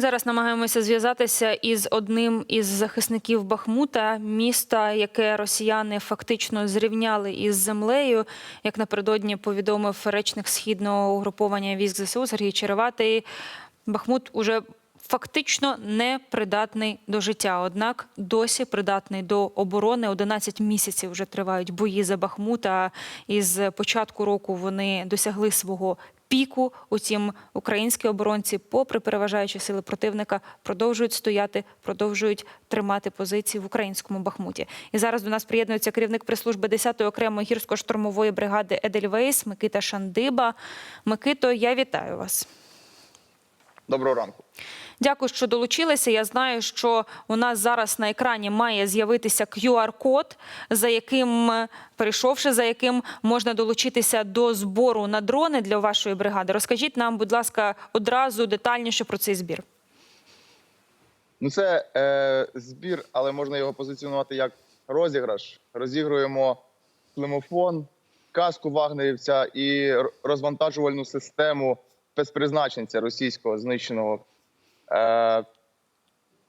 Зараз намагаємося зв'язатися із одним із захисників Бахмута, міста, яке росіяни фактично зрівняли із землею. Як напередодні повідомив речник східного угруповання військ ЗСУ Сергій Череватий, Бахмут уже фактично не придатний до життя. Однак досі придатний до оборони. 11 місяців вже тривають бої за Бахмут. А із початку року вони досягли свого піку. Утім, українські оборонці, попри переважаючі сили противника, продовжують стояти, продовжують тримати позиції в українському Бахмуті. І зараз до нас приєднується керівник прес-служби 10-ї окремої гірсько-штурмової бригади Едельвейс Микита Шандиба. Микито, я вітаю вас. Доброго ранку. Дякую, що долучилися. Я знаю, що у нас зараз на екрані має з'явитися QR-код, за яким, перейшовши за яким можна долучитися до збору на дрони для вашої бригади. Розкажіть нам, будь ласка, одразу детальніше про цей збір. Ну це е, збір, але можна його позиціонувати як розіграш. Розігруємо клемофон, каску вагнерівця і розвантажувальну систему спецпризначенця російського знищеного. Е,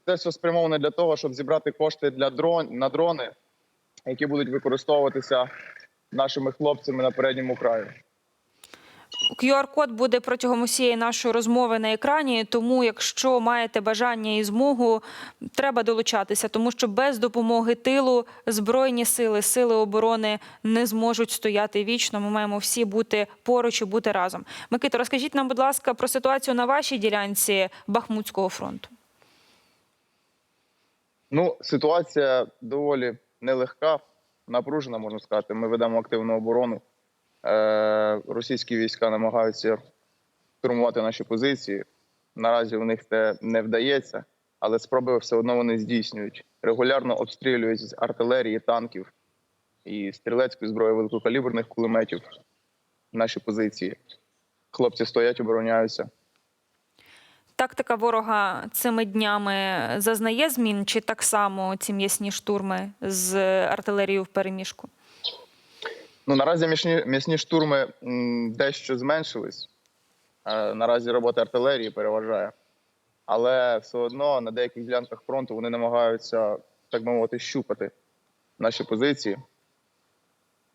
це все спрямовано для того, щоб зібрати кошти для дрон на дрони, які будуть використовуватися нашими хлопцями на передньому краї. QR-код буде протягом усієї нашої розмови на екрані. Тому, якщо маєте бажання і змогу, треба долучатися, тому що без допомоги тилу збройні сили, сили оборони не зможуть стояти вічно. Ми маємо всі бути поруч і бути разом. Микита, розкажіть нам, будь ласка, про ситуацію на вашій ділянці Бахмутського фронту. Ну, ситуація доволі нелегка, напружена, можна сказати. Ми ведемо активну оборону. Е, російські війська намагаються штурмувати наші позиції. Наразі у них це не вдається, але спроби все одно вони здійснюють. Регулярно обстрілюють з артилерії, танків і стрілецької зброї великокаліберних кулеметів наші позиції. Хлопці стоять, обороняються. Тактика ворога цими днями зазнає змін, чи так само ці м'ясні штурми з артилерією в переміжку? Ну наразі м'ясні, м'ясні штурми дещо зменшились. Е, наразі робота артилерії переважає. Але все одно на деяких ділянках фронту вони намагаються, так би мовити, щупати наші позиції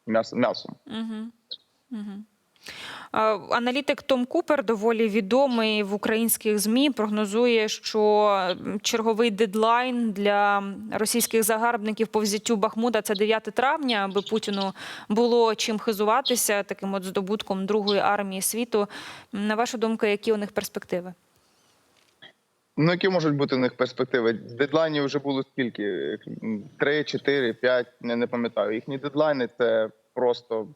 м'яс, м'ясом. Угу. Угу. Аналітик Том Купер, доволі відомий в українських змі, прогнозує, що черговий дедлайн для російських загарбників по взяттю Бахмута це 9 травня, аби Путіну було чим хизуватися таким от здобутком другої армії світу. На вашу думку, які у них перспективи? Ну, які можуть бути у них перспективи? Дедлайнів вже було скільки? Три, чотири, п'ять, не пам'ятаю. Їхні дедлайни це просто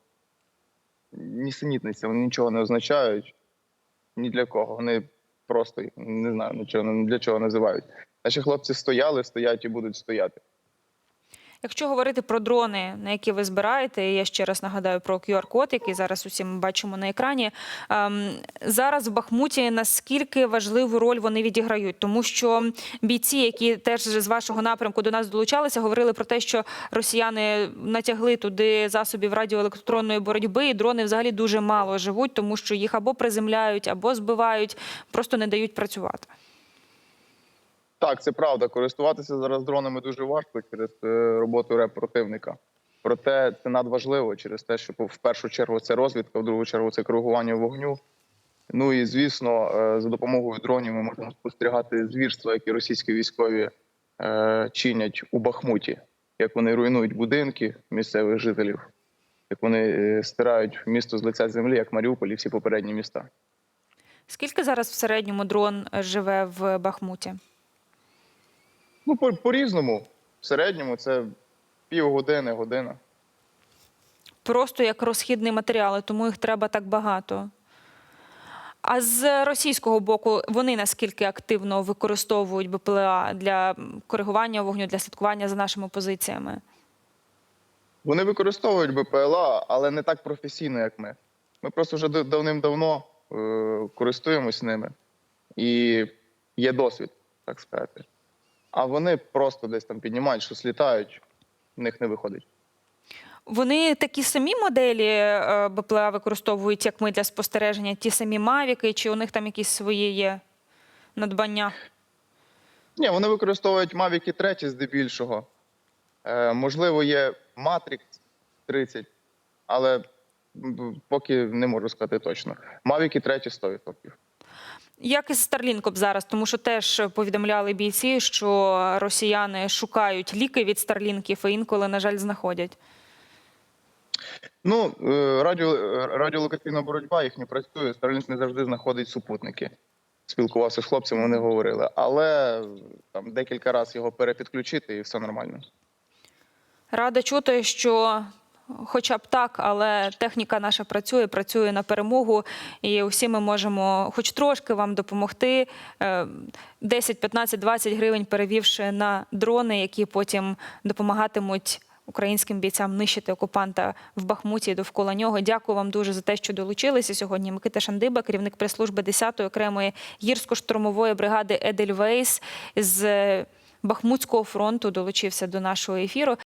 нісенітниця, вони нічого не означають ні для кого. Вони просто не знаю нічого для чого називають. Наші хлопці стояли, стоять і будуть стояти. Якщо говорити про дрони, на які ви збираєте, я ще раз нагадаю про QR-код, який зараз усі ми бачимо на екрані. ем, Зараз в Бахмуті наскільки важливу роль вони відіграють, тому що бійці, які теж з вашого напрямку до нас долучалися, говорили про те, що росіяни натягли туди засобів радіоелектронної боротьби, і дрони взагалі дуже мало живуть, тому що їх або приземляють, або збивають, просто не дають працювати. Так, це правда. Користуватися зараз дронами дуже важко через е, роботу реп противника. Проте це надважливо через те, що в першу чергу це розвідка, в другу чергу це коригування вогню. Ну і звісно, е, за допомогою дронів ми можемо спостерігати звірства, які російські військові е, чинять у Бахмуті, як вони руйнують будинки місцевих жителів, як вони стирають місто з лиця землі, як Маріуполь і всі попередні міста. Скільки зараз в середньому дрон живе в Бахмуті? Ну, по- по-різному. В середньому це півгодини, година. просто як розхідний матеріал, і тому їх треба так багато. А з російського боку вони наскільки активно використовують БПЛА для коригування вогню, для слідкування за нашими позиціями? Вони використовують БПЛА, але не так професійно, як ми. Ми просто вже давним-давно е, користуємось ними. І є досвід, так сказати. А вони просто десь там піднімають, щось літають, в них не виходить. Вони такі самі моделі е, БПЛА використовують, як ми для спостереження, ті самі мавіки, чи у них там якісь свої є надбання? Ні, вони використовують Mavic 3 здебільшого. Е, можливо, є Matrix 30, але поки не можу сказати точно. Mavic 3 100%. Як із Старлінком зараз, тому що теж повідомляли бійці, що росіяни шукають ліки від старлінків і інколи, на жаль, знаходять. Ну, е, радіо, радіолокаційна боротьба їх не працює. Starlink не завжди знаходить супутники. Спілкувався з хлопцями, вони говорили. Але там декілька разів його перепідключити і все нормально. Рада чути, що хоча б так, але техніка наша працює, працює на перемогу, і усі ми можемо хоч трошки вам допомогти. Е, 10, 15, 20 гривень перевівши на дрони, які потім допомагатимуть. Українським бійцям нищити окупанта в Бахмуті і довкола нього. Дякую вам дуже за те, що долучилися сьогодні. Микита Шандиба, керівник прес-служби 10-ї окремої гірсько-штурмової бригади Едельвейс з Бахмутського фронту, долучився до нашого ефіру.